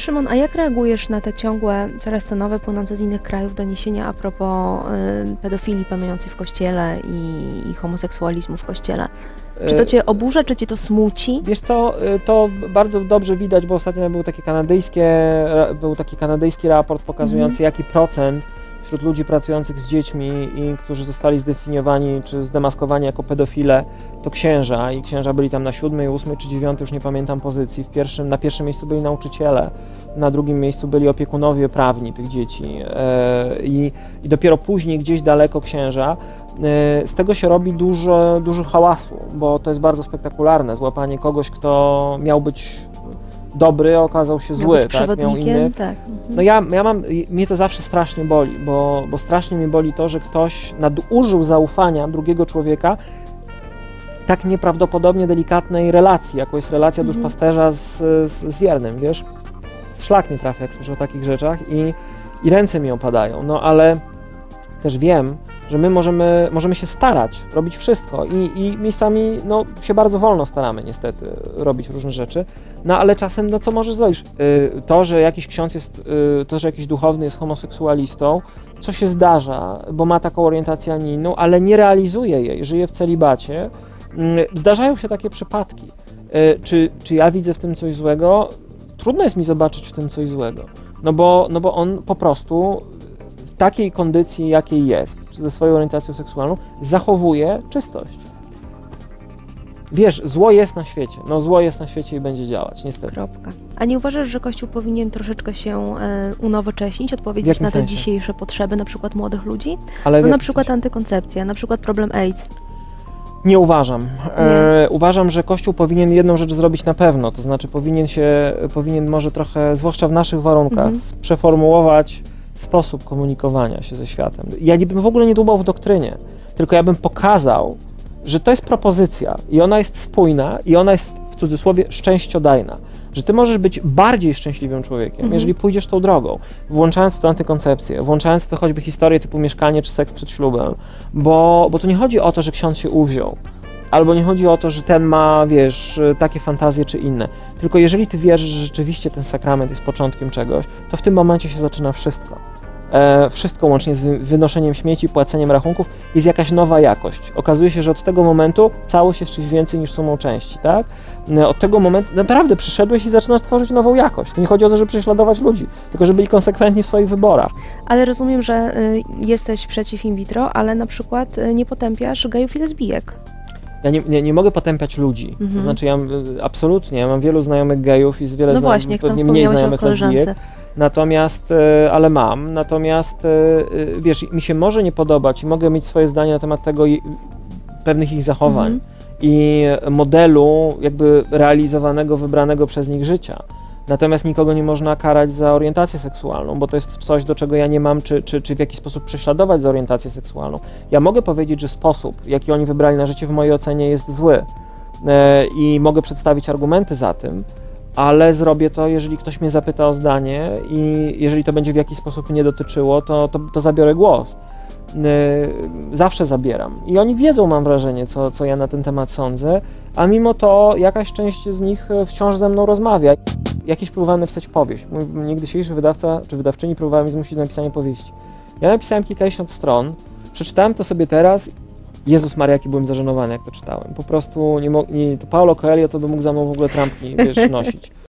Szymon, a jak reagujesz na te ciągłe, coraz to nowe, płynące z innych krajów doniesienia a propos y, pedofilii panującej w kościele i, i homoseksualizmu w kościele? Czy to cię oburza, czy cię to smuci? Wiesz co, y, to bardzo dobrze widać, bo ostatnio był taki, kanadyjskie, był taki kanadyjski raport pokazujący, jaki procent wśród ludzi pracujących z dziećmi i którzy zostali zdefiniowani czy zdemaskowani jako pedofile, to księża i księża byli tam na siódmej, ósmej czy dziewiątej, już nie pamiętam pozycji. W pierwszym, na pierwszym miejscu byli nauczyciele, na drugim miejscu byli opiekunowie prawni tych dzieci e, i, i dopiero później gdzieś daleko księża. E, z tego się robi dużo, dużo hałasu, bo to jest bardzo spektakularne, złapanie kogoś, kto miał być dobry, okazał się zły, tak? Miał inny. Tak. No ja, ja mam, mnie to zawsze strasznie boli, bo, bo strasznie mnie boli to, że ktoś nadużył zaufania drugiego człowieka tak nieprawdopodobnie delikatnej relacji, jaką jest relacja mhm. duszpasterza z, z, z wiernym, wiesz? Szlak nie trafia, jak słyszę o takich rzeczach i, i ręce mi opadają, no ale też wiem, że my możemy, możemy się starać, robić wszystko i, i miejscami no, się bardzo wolno staramy niestety robić różne rzeczy, no ale czasem no co możesz zrobić? Y, to, że jakiś ksiądz jest, y, to, że jakiś duchowny jest homoseksualistą, co się zdarza, bo ma taką orientację, a nie inną, ale nie realizuje jej, żyje w celibacie, y, zdarzają się takie przypadki. Czy, czy ja widzę w tym coś złego? Trudno jest mi zobaczyć w tym coś złego. No bo, no bo on po prostu takiej kondycji, jakiej jest, ze swoją orientacją seksualną, zachowuje czystość. Wiesz, zło jest na świecie. No zło jest na świecie i będzie działać, niestety. Kropka. A nie uważasz, że Kościół powinien troszeczkę się e, unowocześnić, odpowiedzieć na te sensie? dzisiejsze potrzeby na przykład młodych ludzi? Ale no na przykład antykoncepcja, na przykład problem AIDS. Nie uważam. E, uważam, że Kościół powinien jedną rzecz zrobić na pewno, to znaczy powinien się, powinien może trochę, zwłaszcza w naszych warunkach, mhm. przeformułować sposób komunikowania się ze światem. Ja bym w ogóle nie dłubał w doktrynie, tylko ja bym pokazał, że to jest propozycja i ona jest spójna i ona jest w cudzysłowie szczęściodajna. Że ty możesz być bardziej szczęśliwym człowiekiem, mhm. jeżeli pójdziesz tą drogą, włączając to antykoncepcję, włączając to choćby historię typu mieszkanie czy seks przed ślubem, bo, bo tu nie chodzi o to, że ksiądz się uwziął, albo nie chodzi o to, że ten ma, wiesz, takie fantazje czy inne. Tylko jeżeli ty wierzysz, że rzeczywiście ten sakrament jest początkiem czegoś, to w tym momencie się zaczyna wszystko. E, wszystko łącznie z wynoszeniem śmieci, płaceniem rachunków, jest jakaś nowa jakość. Okazuje się, że od tego momentu całość jest czymś więcej niż sumą części, tak? E, od tego momentu naprawdę przyszedłeś i zaczynasz tworzyć nową jakość. To nie chodzi o to, żeby prześladować ludzi, tylko żeby byli konsekwentni w swoich wyborach. Ale rozumiem, że y, jesteś przeciw in vitro, ale na przykład y, nie potępiasz gejów i lesbijek. Ja nie, nie, nie mogę potępiać ludzi. Mhm. To znaczy, ja absolutnie, ja mam wielu znajomych gejów i z wiele no właśnie, pewnie mniej znajomych lesbijek. Natomiast, e, ale mam, natomiast e, e, wiesz, mi się może nie podobać i mogę mieć swoje zdanie na temat tego pewnych ich zachowań mhm. I modelu jakby realizowanego, wybranego przez nich życia. Natomiast nikogo nie można karać za orientację seksualną, bo to jest coś, do czego ja nie mam, czy, czy, czy w jakiś sposób prześladować za orientację seksualną. Ja mogę powiedzieć, że sposób, jaki oni wybrali na życie, w mojej ocenie jest zły e, i mogę przedstawić argumenty za tym, ale zrobię to, jeżeli ktoś mnie zapyta o zdanie i jeżeli to będzie w jakiś sposób mnie dotyczyło, to, to, to zabiorę głos. E, zawsze zabieram. I oni wiedzą, mam wrażenie, co, co ja na ten temat sądzę, a mimo to jakaś część z nich wciąż ze mną rozmawia jakieś próbowałem napisać powieść. Mój niegdysiejszy wydawca czy wydawczyni próbowała mi zmusić do napisania powieści. Ja napisałem kilkadziesiąt stron, przeczytałem to sobie teraz. Jezus Maria, jaki byłem zażenowany, jak to czytałem. Po prostu nie, nie to Paulo Coelho to by mógł za mną w ogóle trampki, wiesz, nosić.